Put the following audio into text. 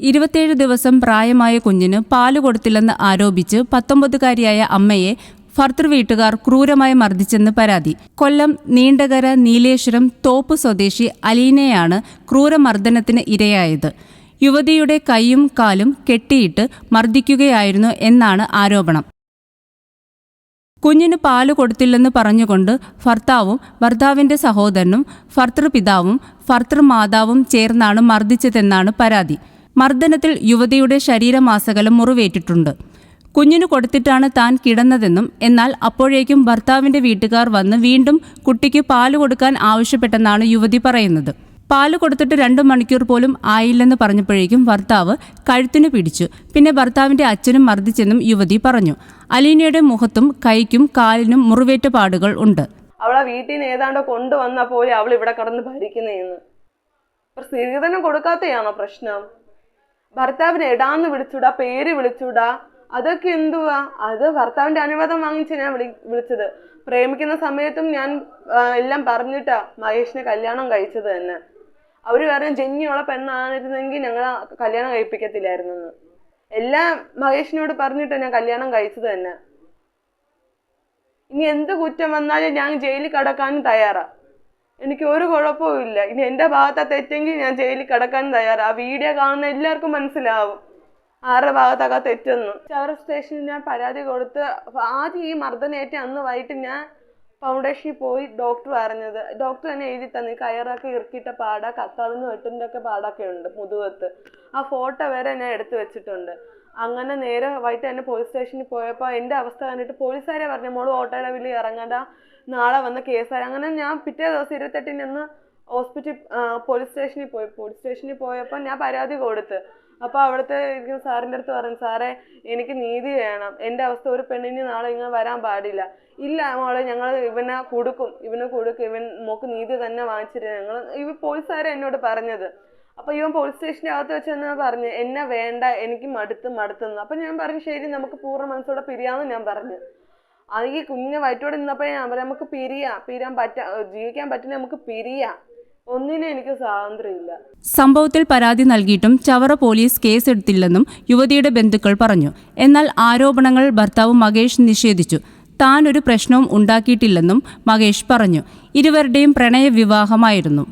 ഇരുപത്തിയേഴ് ദിവസം പ്രായമായ കുഞ്ഞിന് പാൽ കൊടുത്തില്ലെന്ന് ആരോപിച്ച് പത്തൊമ്പതുകാരിയായ അമ്മയെ ഭർത്തൃ വീട്ടുകാർ ക്രൂരമായി മർദ്ദിച്ചെന്ന് പരാതി. കൊല്ലം നീണ്ടകര നീലേശ്വരം തോപ്പ് സ്വദേശി അലീനയാണ് ക്രൂരമർദ്ദനത്തിന് ഇരയായത്. യുവതിയുടെ കൈയും കാലും കെട്ടിയിട്ട് മർദ്ദിക്കുകയായിരുന്നു എന്നാണ് ആരോപണം. കുഞ്ഞിന് പാൽ കൊടുത്തില്ലെന്ന് പറഞ്ഞുകൊണ്ട് ഭർത്താവും ഭർത്താവിന്റെ സഹോദരനും ഭർത്തൃപിതാവും ഭർത്തൃമാതാവും ചേർന്നാണ് മർദ്ദിച്ചതെന്നാണ് പരാതി. മർദ്ദനത്തിൽ യുവതിയുടെ ശരീരമാസകലം മുറിവേറ്റിട്ടുണ്ട്. കുഞ്ഞിനു കൊടുത്തിട്ടാണ് താൻ കിടന്നതെന്നും എന്നാൽ അപ്പോഴേക്കും ഭർത്താവിന്റെ വീട്ടുകാർ വന്ന് വീണ്ടും കുട്ടിക്ക് പാൽ കൊടുക്കാൻ ആവശ്യപ്പെട്ടെന്നാണ് യുവതി പറയുന്നത്. പാൽ കൊടുത്തിട്ട് രണ്ടു മണിക്കൂർ പോലും ആയില്ലെന്ന് പറഞ്ഞപ്പോഴേക്കും ഭർത്താവ് കഴുത്തിനു പിടിച്ചു. പിന്നെ ഭർത്താവിന്റെ അച്ഛനും മർദ്ദിച്ചെന്നും യുവതി പറഞ്ഞു. അലീനയുടെ മുഖത്തും കൈക്കും കാലിനും മുറിവേറ്റ പാടുകൾ ഉണ്ട്. അവളെ വീട്ടിൽ നിന്ന് ഏതാണ്ട് കൊണ്ടുവന്ന പോലെ അവൾ ഇവിടെ കടന്ന് ഭരിക്കുന്നതെന്ന് സ്ത്രീധനം കൊടുക്കാത്തയാണോ പ്രശ്നം? ഭർത്താവിനെ എടാന്ന് വിളിച്ചൂടാ പേര് വിളിച്ചൂടാ. അതൊക്കെ എന്തുവാ? അത് ഭർത്താവിന്റെ അനുവാദം വാങ്ങിച്ച് ഞാൻ വിളി വിളിച്ചത്. പ്രേമിക്കുന്ന സമയത്തും ഞാൻ എല്ലാം പറഞ്ഞിട്ടാ മഹേഷിനെ കല്യാണം കഴിച്ചത് തന്നെ. അവർ കാരണം ജന്യുള്ള പെണ്ണായിരുന്നെങ്കിൽ ഞങ്ങൾ കല്യാണം കഴിപ്പിക്കത്തില്ലായിരുന്നു എല്ലാം മഹേഷിനോട് പറഞ്ഞിട്ടാ ഞാൻ കല്യാണം കഴിച്ചത് തന്നെ. ഇനി എന്ത് കുറ്റം വന്നാലും ഞാൻ ജയിലിൽ കടക്കാനും തയ്യാറാ. എനിക്ക് ഒരു കുഴപ്പവും ഇല്ല. ഇനി എന്റെ ഭാഗത്താ തെറ്റെങ്കിൽ ഞാൻ ജയിലിൽ കിടക്കാൻ തയ്യാറാണ് ആ വീഡിയോ കാണുന്ന എല്ലാവർക്കും മനസ്സിലാവും. ആരുടെ ഭാഗത്തൊക്കെ തെറ്റെന്ന്. ചവറ സ്റ്റേഷനിൽ ഞാൻ പരാതി കൊടുത്ത് ആദ്യം ഈ മർദ്ദനേറ്റ അന്ന് വൈകിട്ട് ഞാൻ ഫൗണ്ടേഷനിൽ പോയി ഡോക്ടർ പറഞ്ഞത് ഡോക്ടർ തന്നെ എഴുതി തന്നെ. കയറൊക്കെ ഇറുക്കിയിട്ട പാട. കത്താളിന്ന് വെട്ടിന്റെ ഒക്കെ പാടൊക്കെ ഉണ്ട് മുതുകത്ത്. ആ ഫോട്ടോ വരെ ഞാൻ എടുത്തു വെച്ചിട്ടുണ്ട്. അങ്ങനെ നേരെ വൈകിട്ട് തന്നെ പോലീസ് സ്റ്റേഷനിൽ പോയപ്പോൾ എന്റെ അവസ്ഥ കണ്ടിട്ട് പോലീസുകാരെ പറഞ്ഞു മോൾ ഓട്ടോയുടെ വീട്ടിൽ ഇറങ്ങണ്ട നാളെ വന്ന കേസായി അങ്ങനെ ഞാൻ പിറ്റേ ദിവസം ഇരുപത്തെട്ടിന് അന്ന് ഹോസ്പിറ്റൽ പോലീസ് സ്റ്റേഷനിൽ പോയി. പോലീസ് സ്റ്റേഷനിൽ പോയപ്പോൾ ഞാൻ പരാതി കൊടുത്ത്. അപ്പോൾ അവിടുത്തെ ഇരിക്കുന്ന സാറിന്റെ അടുത്ത് പറഞ്ഞു സാറേ എനിക്ക് നീതി വേണം. എന്റെ അവസ്ഥ ഒരു പെണ്ണിന് നാളെ ഇങ്ങനെ വരാൻ പാടില്ല. ഇല്ല മോളെ ഞങ്ങൾ ഇവനെ കൊടുക്കും. ഇവനെ കൊടുക്കും. ഇവൻ മോക്ക് നീതി തന്നെ വാങ്ങിച്ചിട്ട് ഞങ്ങൾ ഇവ പോലീസുകാരെ എന്നോട് പറഞ്ഞത്. അപ്പോൾ ഇവൻ പോലീസ് സ്റ്റേഷന്റെ അകത്ത് വെച്ച് തന്നെ പറഞ്ഞു എന്നെ വേണ്ട എനിക്ക് മടുത്ത് മടുത്തെന്ന്. അപ്പം ഞാൻ പറഞ്ഞു ശരി നമുക്ക് പൂർണ മനസ്സോടെ പിരിയാമെന്ന് ഞാൻ പറഞ്ഞു. ഈ കുഞ്ഞിനെ വയറ്റോടെ നിന്നപ്പോ ഞാൻ പറഞ്ഞു നമുക്ക് പിരിയാ പിരിയാൻ പറ്റാ ജീവിക്കാൻ പറ്റില്ല നമുക്ക് പിരിയാ. ഒന്നിനും എനിക്ക് സ്വാതന്ത്ര്യമില്ല. സംഭവത്തിൽ പരാതി നൽകിയിട്ടും ചവറ പോലീസ് കേസെടുത്തില്ലെന്നും യുവതിയുടെ ബന്ധുക്കൾ പറഞ്ഞു. എന്നാൽ ആരോപണങ്ങൾ ഭർത്താവ് മകേഷ് നിഷേധിച്ചു. താൻ ഒരു പ്രശ്നവും ഉണ്ടാക്കിയിട്ടില്ലെന്നും മകേഷ് പറഞ്ഞു. ഇരുവരുടെയും പ്രണയ വിവാഹമായിരുന്നു